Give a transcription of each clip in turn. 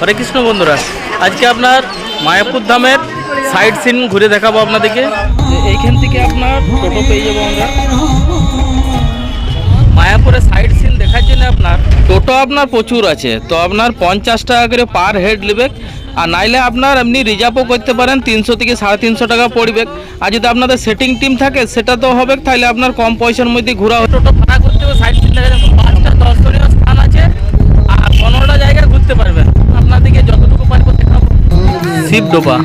হরে কৃষ্ণ বন্ধুরা, আজকে আপনার মায়াপুর ধামের সাইড সিন ঘুরে দেখাবো আপনাদেরকে। এইখান থেকে আপনার টোটো পেয়ে যাব আমরা। মায়াপুরের সাইড সিন দেখার জন্য আপনার টোটো আপনার প্রচুর আছে। তো আপনার পঞ্চাশ টাকা করে পার হেড নেবে। আর নাইলে আপনার এমনি রিজার্ভও করতে পারেন তিনশো থেকে সাড়ে তিনশো টাকা পড়বে। আর যদি আপনাদের সেটিং টিম থাকে, সেটা তো হবে তাহলে আপনার কম পয়সার মধ্যে ঘোরা টোটো ভাড়া করতে হবে সাইড সিন দেখা যাবে পাঁচটা দর্শনীয় স্থান আছে। আর পনেরোটা জায়গায় ঘুরতে পারবেন। শিবডোবা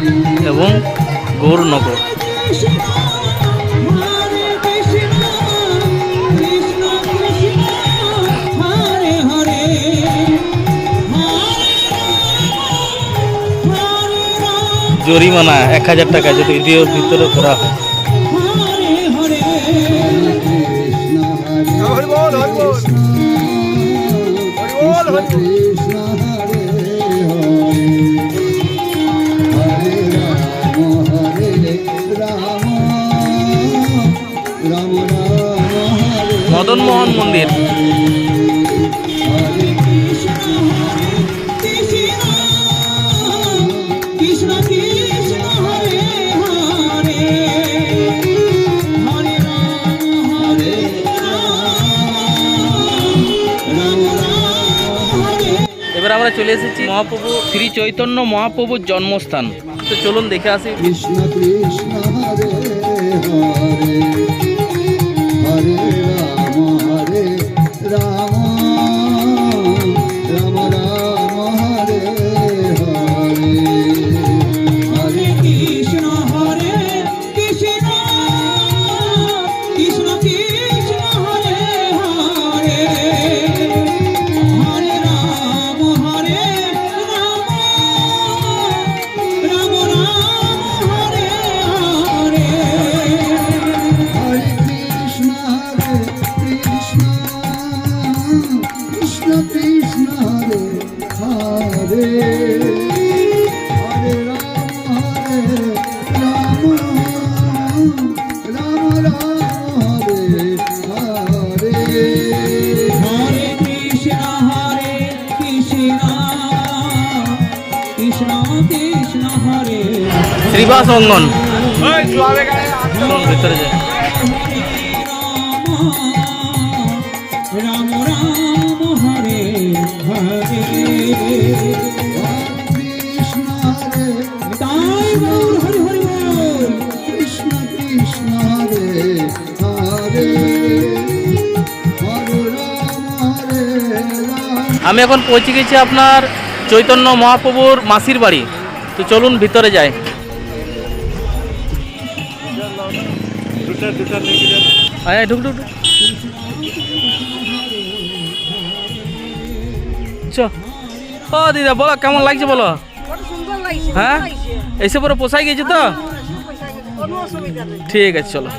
এবং গৌরনগর। জরিমানা এক হাজার টাকা যদি এটির ভিতরে করা হয়। হরি বল। রাম হরে এবার আমরা চলে এসেছি মহাপ্রভু শ্রী চৈতন্য মহাপ্রভুর জন্মস্থান। তো চলুন দেখে আসি। কৃষ্ণ কৃষ্ণ শ্রীবাস অঙ্গন। ভিতরে রাম রাম হরে হরে। রাম আমি এখন পৌঁছে গেছি আপনার চৈতন্য মহাপ্রভুর মাসির বাড়ি। তো চলুন ভিতরে যাই। হ্যাঁ ঢুক ঢুক ঢুক। চ। ও দিদা বলো কেমন লাগছে বলো? হ্যাঁ। এসে পরে পোষাই গেছে তো? ঠিক আছে চলো।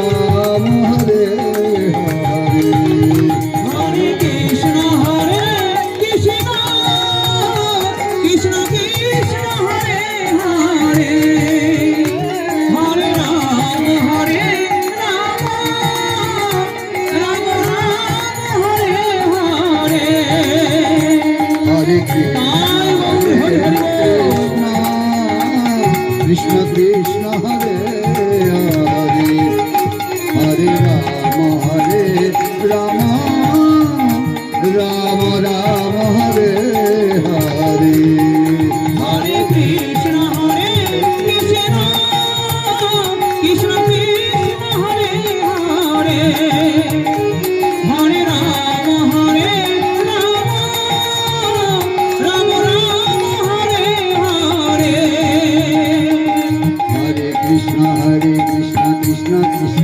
Ram Hare Hare.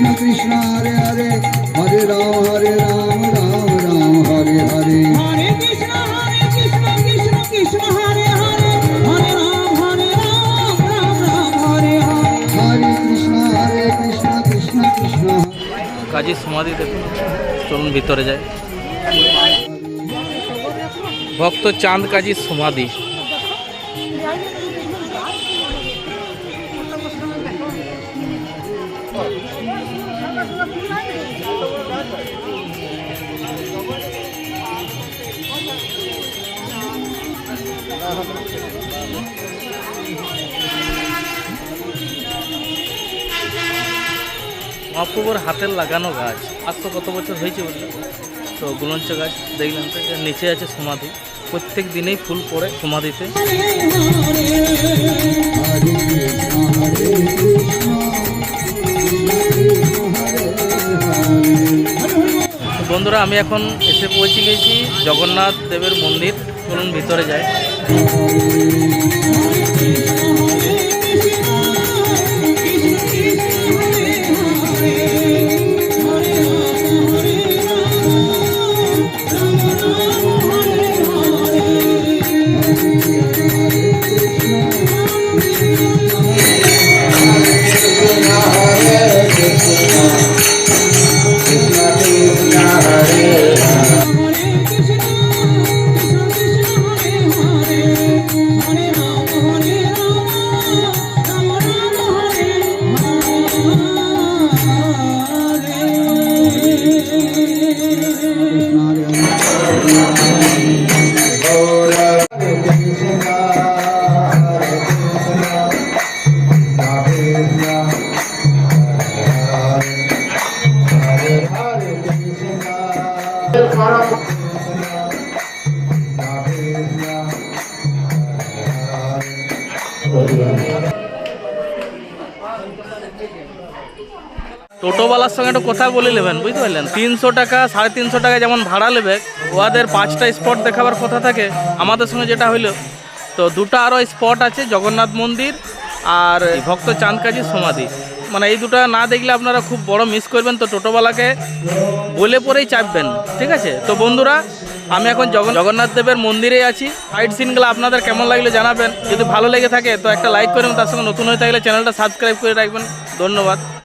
Krishna Krishna Hare Hare Hare Ram Hare Ram Ram Ram Hare Hare Hare Krishna Hare Krishna Krishna Krishna Hare Hare Hare Ram Hare Ram Ram Ram Hare Hare Hare Krishna Hare Krishna Krishna Krishna কাজী সমাধি দেখুন চলুন ভিতরে যাই ভক্ত চাঁদ কাজী সমাধি মহাপ্রভুর হাতের লাগানো গাছ। আজ তো কত বছর হয়েছে বললে তো গুলঞ্চ গাছ, দেখলাম তো নিচে আছে সমাধি। প্রত্যেক দিনেই ফুল পড়ে সমাধিতে। বন্ধুরা আমি এখন এসে পৌঁছে গেছি জগন্নাথ দেবের মন্দির। চলুন ভিতরে যাই। টোটোওয়ালার সঙ্গে একটু কথা বলে নেবেন, বুঝতে পারলেন? তিনশো টাকা, সাড়ে তিনশো টাকা যেমন ভাড়া নেবে ওদের পাঁচটা স্পট দেখাবার কথা থাকে, আমাদের সঙ্গে যেটা হইল। তো দুটো আরও স্পট আছে, জগন্নাথ মন্দির আর ভক্ত চাঁদকাজি সমাধি। মানে এই দুটো না দেখলে আপনারা খুব বড় মিস করবেন। তো টোটোওয়ালাকে বলে পরেই চাপবেন, ঠিক আছে? তো বন্ধুরা, আমি এখন জগ জগন্নাথ দেবের মন্দিরে আছি। সাইড সিনগুলো আপনাদের কেমন লাগলে জানাবেন। যদি ভালো লেগে থাকে, তো একটা লাইক করবেন তার সঙ্গে নতুন হয়ে থাকলে চ্যানেলটা সাবস্ক্রাইব করে রাখবেন। ধন্যবাদ।